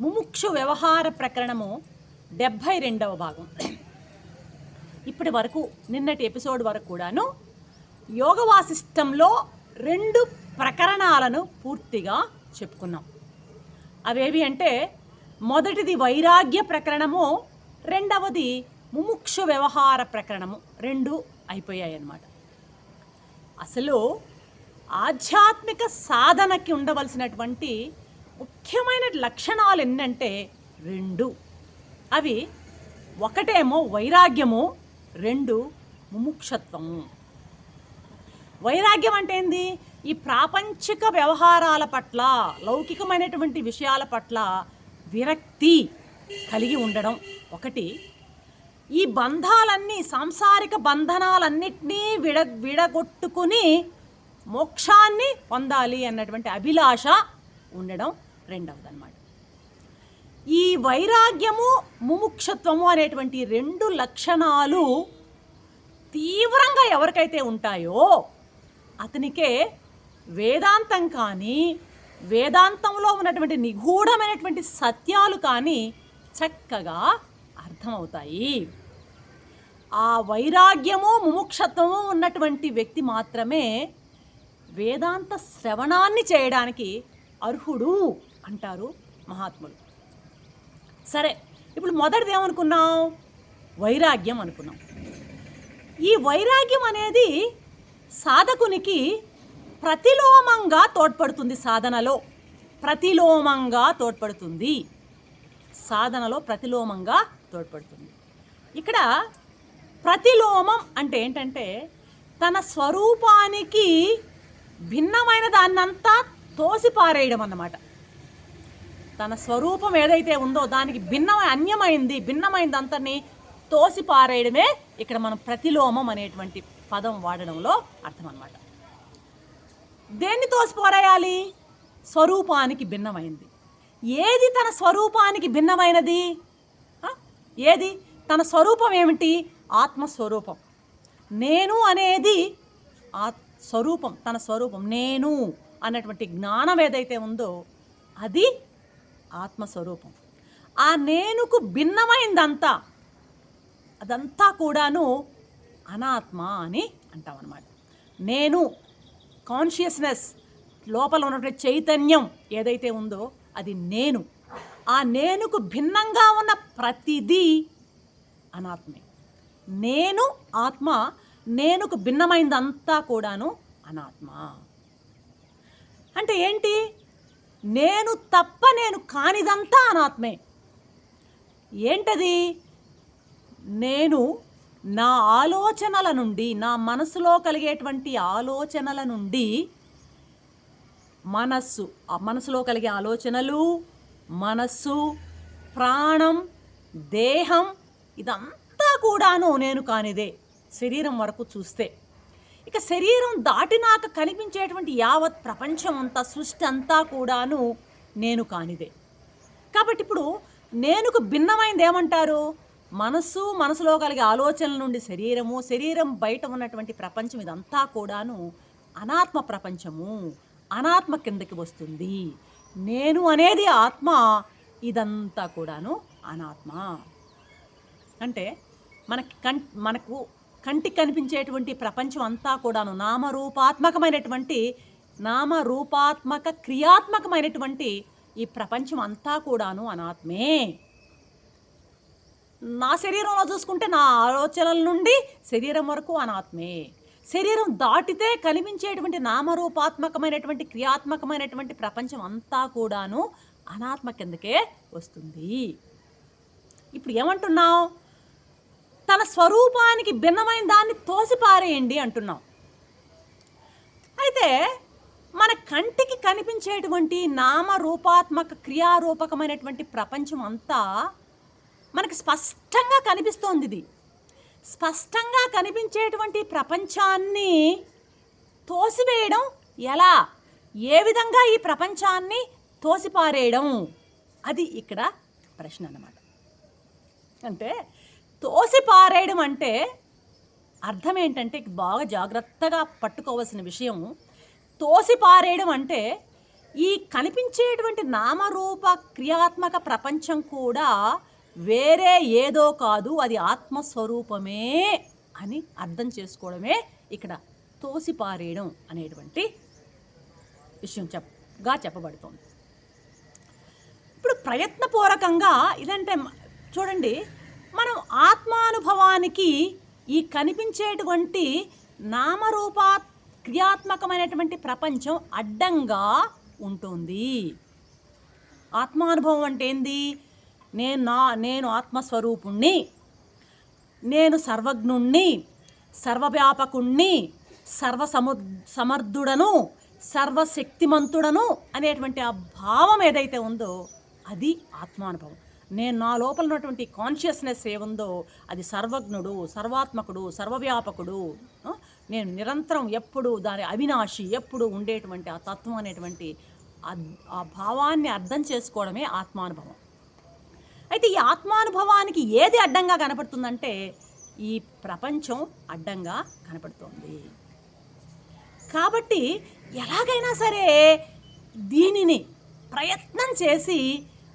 ముముక్షు వ్యవహార ప్రకరణము డెబ్భై రెండవ భాగం. ఇప్పటి వరకు నిన్నటి ఎపిసోడ్ వరకు కూడాను యోగ వాసిష్టంలో రెండు ప్రకరణాలను పూర్తిగా చెప్పుకున్నాం. అవేవి అంటే మొదటిది వైరాగ్య ప్రకరణము రెండవది ముముక్ష వ్యవహార ప్రకరణము. రెండు అయిపోయాయి అన్నమాట అసలు ఆధ్యాత్మిక సాధనకి ఉండవలసినటువంటి ముఖ్యమైన లక్షణాలు ఎన్నంటే రెండు. అవి ఒకటేమో వైరాగ్యము రెండు ముముక్షత్వము. వైరాగ్యం అంటే ఏంది? ఈ ప్రాపంచిక వ్యవహారాల పట్ల లౌకికమైనటువంటి విషయాల పట్ల విరక్తి కలిగి ఉండడం ఒకటి. ఈ బంధాలన్నీ సాంసారిక బంధనాలన్నిటినీ విడ విడగొట్టుకుని మోక్షాన్ని పొందాలి అన్నటువంటి అభిలాష ఉండడం రెండవది అనమాట ఈ వైరాగ్యము ముముక్షత్వము అనేటువంటి రెండు లక్షణాలు తీవ్రంగా ఎవరికైతే ఉంటాయో అతనికే వేదాంతం కానీ వేదాంతంలో ఉన్నటువంటి నిగూఢమైనటువంటి సత్యాలు కానీ చక్కగా అర్థమవుతాయి. ఆ వైరాగ్యము ముముక్షత్వము ఉన్నటువంటి వ్యక్తి మాత్రమే వేదాంత శ్రవణాన్ని చేయడానికి అర్హుడు. అంటారు మహాత్ములు. సరే ఇప్పుడు మొదటిది ఏమనుకున్నాం? వైరాగ్యం అనుకున్నాం. ఈ వైరాగ్యం అనేది సాధకునికి ప్రతిలోమంగా తోడ్పడుతుంది సాధనలో. ప్రతిలోమంగా తోడ్పడుతుంది. సాధనలో ప్రతిలోమంగా తోడ్పడుతుంది. ఇక్కడ ప్రతిలోమం అంటే ఏంటంటే తన స్వరూపానికి భిన్నమైన దాన్నంతా తోసిపారేయడం అన్నమాట. తన స్వరూపం ఏదైతే ఉందో దానికి భిన్నమై అన్యమైంది భిన్నమైంది అంతని తోసిపారేయడమే ఇక్కడ మనం ప్రతిలోమం అనేటువంటి పదం వాడడంలో అర్థం అన్నమాట దేన్ని తోసిపారేయాలి? స్వరూపానికి భిన్నమైంది. ఏది తన స్వరూపానికి భిన్నమైనది? ఏది? తన స్వరూపం ఏమిటి? ఆత్మస్వరూపం. నేను అనేది ఆ స్వరూపం తన స్వరూపం నేను అన్నటువంటి జ్ఞానం ఏదైతే ఉందో అది ఆత్మస్వరూపం. ఆ నేనుకు భిన్నమైందంతా అదంతా కూడాను అనాత్మ అని అంటాం అన్నమాట నేను కాన్షియస్నెస్ లోపల ఉన్నటువంటి చైతన్యం ఏదైతే ఉందో అది నేను. ఆ నేనుకు భిన్నంగా ఉన్న ప్రతిదీ అనాత్మే. నేను ఆత్మ నేనుకు భిన్నమైందంతా కూడాను అనాత్మ. అంటే ఏంటి? నేను తప్ప నేను కానిదంతా అనాత్మే. ఏంటది? నేను నా ఆలోచనల నుండి నా మనసులో కలిగేటువంటి ఆలోచనల నుండి మనస్సు ఆ మనసులో కలిగే ఆలోచనలు మనస్సు ప్రాణం దేహం ఇదంతా కూడాను నేను కానిదే శరీరం వరకు చూస్తే. ఇక శరీరం దాటినాక కనిపించేటువంటి యావత్ ప్రపంచం అంతా సృష్టి అంతా కూడాను నేను కానిదే. కాబట్టి ఇప్పుడు నేనుకు భిన్నమైంది ఏమంటారు? మనస్సు మనసులో కలిగే ఆలోచనల నుండి శరీరము శరీరం బయట ఉన్నటువంటి ప్రపంచం ఇదంతా కూడాను అనాత్మ ప్రపంచము అనాత్మ కిందకి వస్తుంది. నేను అనేది ఆత్మ ఇదంతా కూడాను అనాత్మ. అంటే మనకి కం మనకు కంటికి కనిపించేటువంటి ప్రపంచం అంతా కూడాను నామరూపాత్మకమైనటువంటి నామరూపాత్మక క్రియాత్మకమైనటువంటి ఈ ప్రపంచం అంతా కూడాను అనాత్మే. నా శరీరంలో చూసుకుంటే నా ఆలోచనల నుండి శరీరం వరకు అనాత్మే. శరీరం దాటితే కనిపించేటువంటి నామరూపాత్మకమైనటువంటి క్రియాత్మకమైనటువంటి ప్రపంచం అంతా కూడాను అనాత్మ కిందకే వస్తుంది. ఇప్పుడు ఏమంటున్నావు? తన స్వరూపానికి భిన్నమైన దాన్ని తోసిపారేయండి అంటున్నాం. అయితే మన కంటికి కనిపించేటువంటి నామరూపాత్మక క్రియారూపకమైనటువంటి ప్రపంచం అంతా మనకు స్పష్టంగా కనిపిస్తోంది ఇది. స్పష్టంగా కనిపించేటువంటి ప్రపంచాన్ని తోసివేయడం ఎలా? ఏ విధంగా ఈ ప్రపంచాన్ని తోసిపారేయడం? అది ఇక్కడ ప్రశ్న అన్నమాట. అంటే తోసిపారేయడం అంటే అర్థం ఏంటంటే బాగా జాగ్రత్తగా పట్టుకోవాల్సిన విషయం. తోసిపారేయడం అంటే ఈ కనిపించేటువంటి నామరూప క్రియాత్మక ప్రపంచం కూడా వేరే ఏదో కాదు అది ఆత్మస్వరూపమే అని అర్థం చేసుకోవడమే ఇక్కడ తోసిపారేయడం అనేటువంటి విషయం చెప్పగా చెప్పబడుతోంది. ఇప్పుడు ప్రయత్నపూర్వకంగా ఇదంటే చూడండి మనం ఆత్మానుభవానికి ఈ కనిపించేటువంటి నామరూపా క్రియాత్మకమైనటువంటి ప్రపంచం అడ్డంగా ఉంటుంది. ఆత్మానుభవం అంటే ఏంది? నేను నా నేను ఆత్మస్వరూపుణ్ణి నేను సర్వజ్ఞుణ్ణి సర్వవ్యాపకుణ్ణి సర్వసము సమర్థుడను సర్వశక్తిమంతుడను అనేటువంటి ఆ భావం ఏదైతే ఉందో అది ఆత్మానుభవం. నేను నా లోపల ఉన్నటువంటి కాన్షియస్నెస్ ఏముందో అది సర్వజ్ఞుడు సర్వాత్మకుడు సర్వవ్యాపకుడు నేను నిరంతరం ఎప్పుడు దాని అవినాశి ఎప్పుడు ఉండేటువంటి ఆ తత్వం అనేటువంటి ఆ భావాన్ని అర్థం చేసుకోవడమే ఆత్మానుభవం. అయితే ఈ ఆత్మానుభవానికి ఏది అడ్డంగా కనపడుతుందంటే ఈ ప్రపంచం అడ్డంగా కనపడుతోంది. కాబట్టి ఎలాగైనా సరే దీనిని ప్రయత్నం చేసి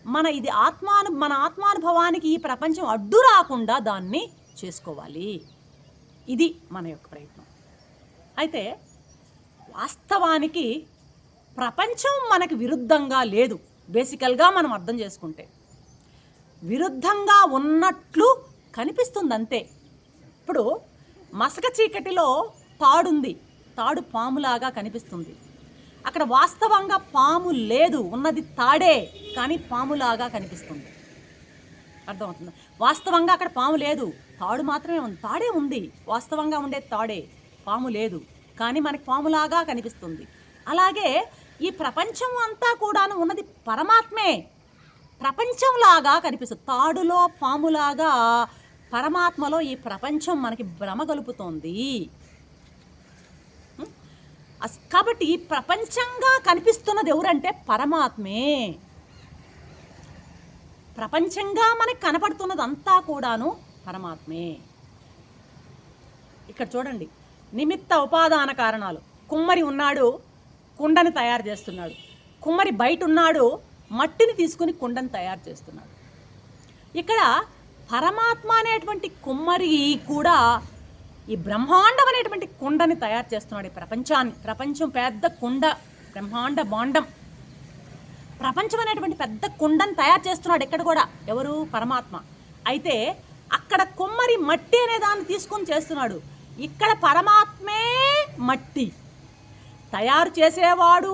మన ఇది ఆత్మాను మన ఆత్మానుభవానికి ఈ ప్రపంచం అడ్డు రాకుండా దాన్ని చేసుకోవాలి. ఇది మన యొక్క ప్రయత్నం. అయితే వాస్తవానికి ప్రపంచం మనకి విరుద్ధంగా లేదు. బేసికల్గా మనం అర్థం చేసుకుంటే. విరుద్ధంగా ఉన్నట్లు కనిపిస్తుంది అంతే ఇప్పుడు మసక చీకటిలో తాడుంది. తాడు పాములాగా కనిపిస్తుంది. అక్కడ వాస్తవంగా పాము లేదు ఉన్నది తాడే కానీ పాములాగా కనిపిస్తుంది. అర్థమవుతుంది? వాస్తవంగా అక్కడ పాము లేదు తాడు మాత్రమే ఉంది తాడే ఉంది వాస్తవంగా ఉండే తాడే పాము లేదు కానీ మనకి పాములాగా కనిపిస్తుంది. అలాగే ఈ ప్రపంచం అంతా కూడాను ఉన్నది పరమాత్మే ప్రపంచంలాగా కనిపిస్తుంది. తాడులో పాములాగా పరమాత్మలో ఈ ప్రపంచం మనకి భ్రమ గలుపుతోంది. కాబట్టి ఈ ప్రపంచంగా కనిపిస్తున్నది ఎవరంటే పరమాత్మే. ప్రపంచంగా మనకి కనపడుతున్నదంతా కూడాను పరమాత్మే. ఇక్కడ చూడండి నిమిత్త ఉపాదాన కారణాలు. కుమ్మరి ఉన్నాడు కుండని తయారు చేస్తున్నాడు. కుమ్మరి బయట ఉన్నాడు మట్టిని తీసుకుని కుండని తయారు చేస్తున్నాడు. ఇక్కడ పరమాత్మ అనేటువంటి కుమ్మరి కూడా ఈ బ్రహ్మాండం అనేటువంటి కుండని తయారు చేస్తున్నాడు ఈ ప్రపంచాన్ని. ప్రపంచం పెద్ద కుండ బ్రహ్మాండ బాండం. ప్రపంచం అనేటువంటి పెద్ద కుండను తయారు చేస్తున్నాడు ఇక్కడ కూడా? ఎవరు? పరమాత్మ. అయితే అక్కడ కుమ్మరి మట్టి అనే దాన్ని తీసుకొని చేస్తున్నాడు. ఇక్కడ పరమాత్మే మట్టి. తయారు చేసేవాడు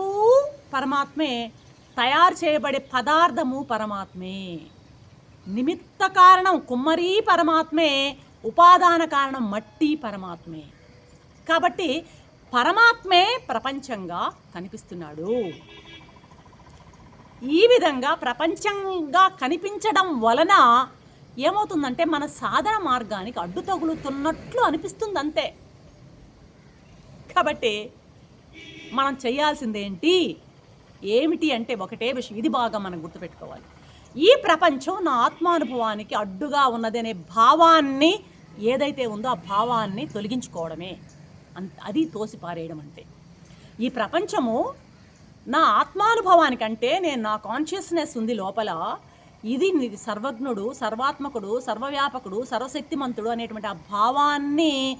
పరమాత్మే. తయారు చేయబడే పదార్థము పరమాత్మే. నిమిత్త కారణం కుమ్మరి పరమాత్మే. ఉపాదాన కారణం మట్టి పరమాత్మే. కాబట్టి పరమాత్మే ప్రపంచంగా కనిపిస్తున్నాడు. ఈ విధంగా ప్రపంచంగా కనిపించడం వలన ఏమవుతుందంటే మన సాధన మార్గానికి అడ్డు తగులుతున్నట్లు అనిపిస్తుంది అంతే కాబట్టి మనం చేయాల్సిందేంటి? ఏమిటి అంటే ఒకటే విషయం. ఇది బాగా మనం గుర్తుపెట్టుకోవాలి. ఈ ప్రపంచం నా ఆత్మానుభవానికి అడ్డుగా ఉన్నదనే భావాన్ని ఏదైతే ఉందో ఆ భావాన్ని తొలగించుకోవడమే. అంత అది తోసిపారేయడం అంటే ఈ ప్రపంచము నా ఆత్మానుభవానికంటే నేను నా కాన్షియస్నెస్ ఉంది లోపల. ఇది సర్వజ్ఞుడు సర్వాత్మకుడు సర్వవ్యాపకుడు సర్వశక్తిమంతుడు అనేటువంటి ఆ భావాన్ని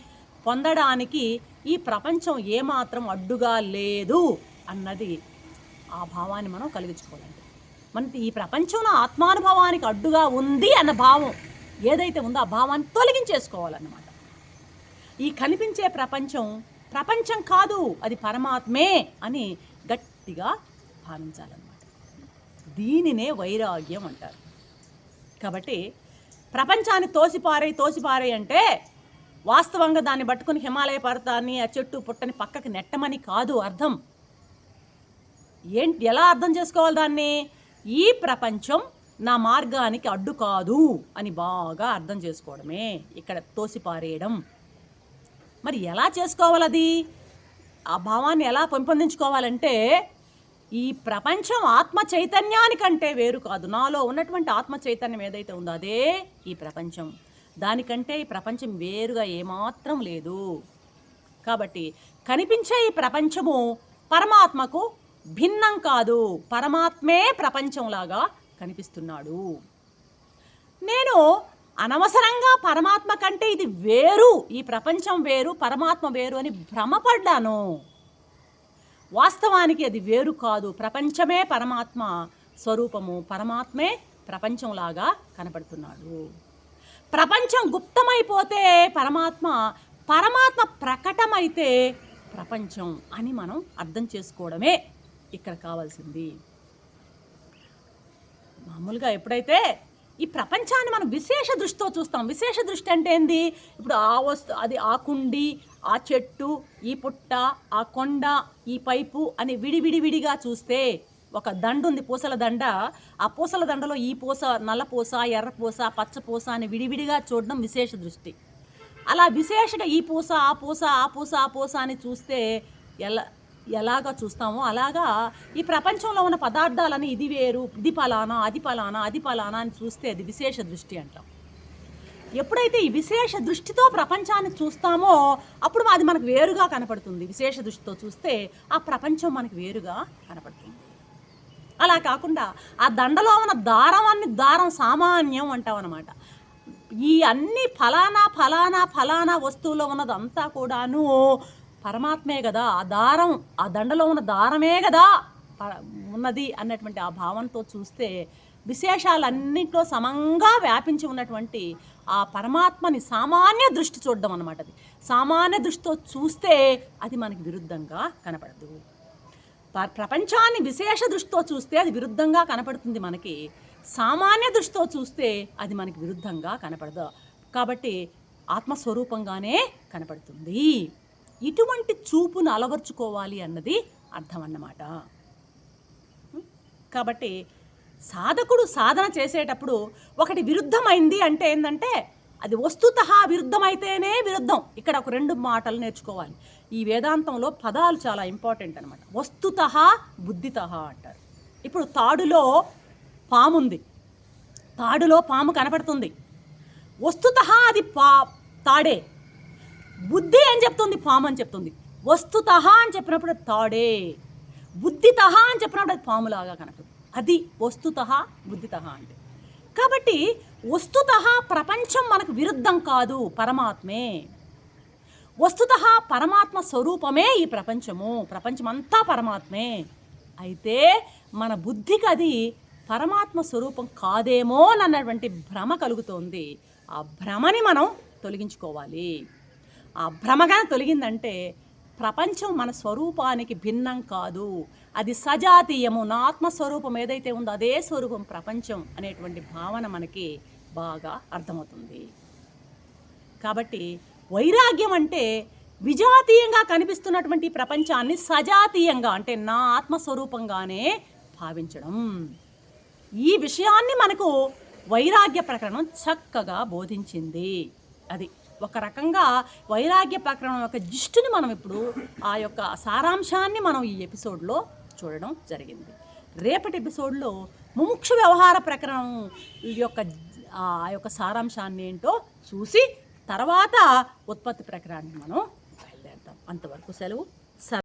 పొందడానికి ఈ ప్రపంచం ఏమాత్రం అడ్డుగా లేదు అన్నది ఆ భావాన్ని మనం కలిగించుకోవాలండి మన ఈ ప్రపంచంలో ఆత్మానుభవానికి అడ్డుగా ఉంది అన్న భావం ఏదైతే ఉందో ఆ భావాన్ని తొలగించేసుకోవాలన్నమాట. ఈ కనిపించే ప్రపంచం ప్రపంచం కాదు అది పరమాత్మే అని గట్టిగా భావించాలన్నమాట. దీనినే వైరాగ్యం అంటారు. కాబట్టి ప్రపంచాన్ని తోసిపారే తోసిపారే అంటే వాస్తవంగా దాన్ని పట్టుకుని హిమాలయ పర్వతాన్ని ఆ చెట్టు పుట్టని పక్కకి నెట్టమని కాదు అర్థం. ఏంటి ఎలా అర్థం చేసుకోవాలి దాన్ని? ఈ ప్రపంచం నా మార్గానికి అడ్డు కాదు అని బాగా అర్థం చేసుకోవడమే. ఇక్కడ తోసిపారేయడం. మరి ఎలా చేసుకోవాలది? ఆ భావాన్ని ఎలా పెంపొందించుకోవాలంటే ఈ ప్రపంచం ఆత్మ చైతన్యానికంటే వేరు కాదు. నాలో ఉన్నటువంటి ఆత్మ చైతన్యం ఏదైతే ఉందో అదే ఈ ప్రపంచం. దానికంటే ఈ ప్రపంచం వేరుగా ఏమాత్రం లేదు. కాబట్టి కనిపించే ఈ ప్రపంచము పరమాత్మకు భిన్నం కాదు. పరమాత్మే ప్రపంచంలాగా కనిపిస్తున్నాడు. నేను అనవసరంగా పరమాత్మ కంటే ఇది వేరు ఈ ప్రపంచం వేరు పరమాత్మ వేరు అని భ్రమపడ్డాను. వాస్తవానికి అది వేరు కాదు. ప్రపంచమే పరమాత్మ స్వరూపము. పరమాత్మే ప్రపంచంలాగా కనపడుతున్నాడు ప్రపంచం గుప్తమైపోతే పరమాత్మ పరమాత్మ ప్రకటమైతే ప్రపంచం అని మనం అర్థం చేసుకోవడమే ఇక్కడ కావాల్సింది. మామూలుగా ఎప్పుడైతే ఈ ప్రపంచాన్ని మనం విశేష దృష్టితో చూస్తాం. విశేష దృష్టి అంటే ఏంది? ఇప్పుడు ఆ వస్తు అది ఆ కుండి ఆ చెట్టు ఈ పుట్ట ఆ కొండ ఈ పైపు అని విడివిడి విడిగా చూస్తే ఒక దండ ఉంది పూసల దండ. ఆ పూసల దండలో ఈ పూస నల్ల పూస ఎర్ర పూస పచ్చ పూస అని విడివిడిగా చూడడం విశేష దృష్టి. అలా విశేషగా ఈ పూస ఆ పూస ఆ పూస ఆ పూస అని చూస్తే ఎలా ఎలాగా చూస్తామో అలాగా ఈ ప్రపంచంలో ఉన్న పదార్థాలని ఇది వేరు ఇది పలానా అది పలానా అది పలానా అని చూస్తే అది విశేష దృష్టి అంటాం. ఎప్పుడైతే ఈ విశేష దృష్టితో ప్రపంచాన్ని చూస్తామో అప్పుడు అది మనకు వేరుగా కనపడుతుంది. విశేష దృష్టితో చూస్తే ఆ ప్రపంచం మనకు వేరుగా కనపడుతుంది. అలా కాకుండా ఆ దండలో ఉన్న దారం అన్ని దారం సామాన్యం అంటాం అనమాట ఈ అన్ని ఫలానా ఫలానా ఫలానా వస్తువులో ఉన్నదంతా కూడాను పరమాత్మే కదా ఆ దారం ఆ దండలో ఉన్న దారమే కదా ప- ఉన్నది అన్నటువంటి ఆ భావంతో చూస్తే విశేషాలన్నింటిలో సమంగా వ్యాపించి ఉన్నటువంటి ఆ పరమాత్మని సామాన్య దృష్టి చూడడం అన్నమాట అది. సామాన్య దృష్టితో చూస్తే అది మనకి విరుద్ధంగా కనపడదు. ప- ప్రపంచాన్ని విశేష దృష్టితో చూస్తే అది విరుద్ధంగా కనపడుతుంది మనకి. సామాన్య దృష్టితో చూస్తే అది మనకి విరుద్ధంగా కనపడదు. కాబట్టి ఆత్మస్వరూపంగానే కనపడుతుంది. ఇటువంటి చూపును అలవర్చుకోవాలి అన్నది అర్థం అన్నమాట కాబట్టి సాధకుడు సాధన చేసేటప్పుడు ఒకటి విరుద్ధమైంది అంటే ఏంటంటే అది వస్తుత విరుద్ధమైతేనే విరుద్ధం. ఇక్కడ ఒక రెండు మాటలు నేర్చుకోవాలి. ఈ వేదాంతంలో పదాలు చాలా ఇంపార్టెంట్ అనమాట వస్తుత బుద్ధిత అంటారు. ఇప్పుడు తాడులో పాముంది. తాడులో పాము కనపడుతుంది. వస్తుత అది పా తాడే. బుద్ధి అని చెప్తుంది? పాము అని చెప్తుంది. వస్తుతహ అని చెప్పినప్పుడు తాడే. బుద్ధితహ అని చెప్పినప్పుడు అది పాములాగా కనపడుతుంది. అది వస్తుతహ బుద్ధితహ అంటే. కాబట్టి వస్తుత ప్రపంచం మనకు విరుద్ధం కాదు పరమాత్మే. వస్తుత పరమాత్మ స్వరూపమే ఈ ప్రపంచము. ప్రపంచమంతా పరమాత్మే. అయితే మన బుద్ధికి అది పరమాత్మ స్వరూపం కాదేమో అన్నటువంటి భ్రమ కలుగుతోంది. ఆ భ్రమని మనం తొలగించుకోవాలి. ఆ భ్రమగా తొలగిందంటే ప్రపంచం మన స్వరూపానికి భిన్నం కాదు. అది సజాతీయము. నా ఆత్మస్వరూపం ఏదైతే ఉందో అదే స్వరూపం ప్రపంచం అనేటువంటి భావన మనకి బాగా అర్థమవుతుంది. కాబట్టి వైరాగ్యం అంటే విజాతీయంగా కనిపిస్తున్నటువంటి ప్రపంచాన్ని సజాతీయంగా అంటే నా ఆత్మస్వరూపంగానే భావించడం. ఈ విషయాన్ని మనకు వైరాగ్య ప్రకరణం చక్కగా బోధించింది. అది ఒక రకంగా వైరాగ్య ప్రకరణం యొక్క జిష్టుని మనం ఇప్పుడు ఆ యొక్క సారాంశాన్ని మనం ఈ ఎపిసోడ్లో చూడడం జరిగింది. రేపటి ఎపిసోడ్లో ముముక్ష వ్యవహార ప్రకరణం యొక్క ఆ యొక్క సారాంశాన్ని ఏంటో చూసి తర్వాత ఉత్పత్తి ప్రకరణాన్ని మనం బయలుదేరుతాం. అంతవరకు సెలవు.